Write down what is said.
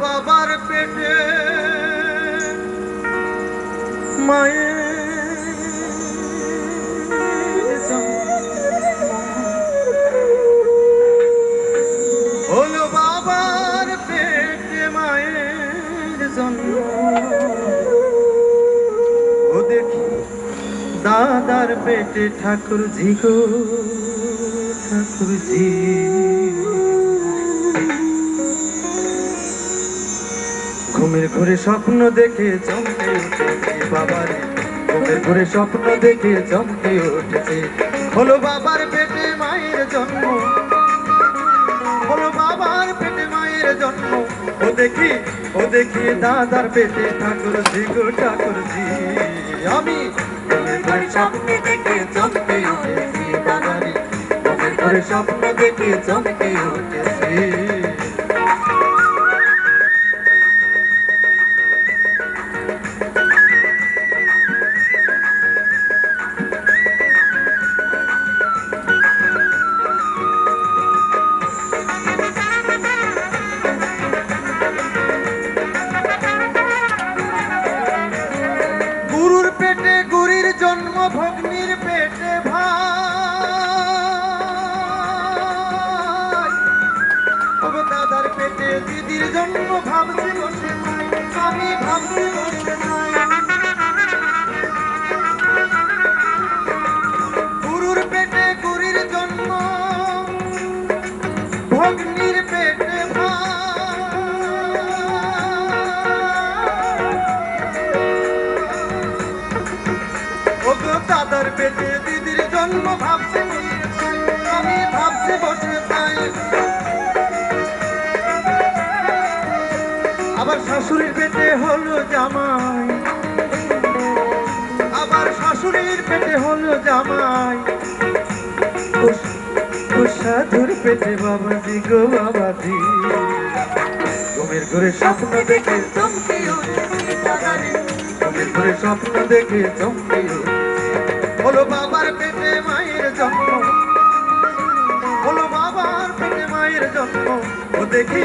বাবার পেটে মায়ের হলো বাবার পেটে মায়ের জন্ম। ও দেখি দাদার পেটে ঠাকুর ঝিগো ঠাকুর ঝিগো ঘুমের ঘরে স্বপ্ন দেখে চমকে উঠেছে বাবারে। ঘুমের ঘরে স্বপ্ন দেখে চমকে উঠেছে। হলো বাবার পেটে মায়ের জন্ম। হলো বাবার পেটে মায়ের জন্ম। ও দেখি ও দেখি দাদার পেটে ঠাকুর জি গো ঠাকুর জি। আমি স্বপ্ন দেখে চমকে উঠেছি বাবারে। ঘুমের ঘরে স্বপ্ন দেখে চমকে উঠেছি। দাদার জন্ম ভাবছি বসে আমি ভাবছি বসে গুরুর পেটে গুরির জন্ম, ভগ্নির পেটে দাদার পেটে দিদির জন্ম ভাবছে বসে আমি ভাবছে বসে তাই আবার শাশুড়ির পেটে হলো জামাই। আবার শাশুড়ির পেটে হলো জামাই। সাধুর পেটে বাবাজি গো বাবাজি। ঘুমের ঘরে স্বপ্ন দেখে চমকে ঘুমের ঘরে স্বপ্ন দেখে চমকে। হলো বাবার পেটে মায়ের জন্ম। হলো বাবার পেটে মায়ের জন্ম। ও দেখি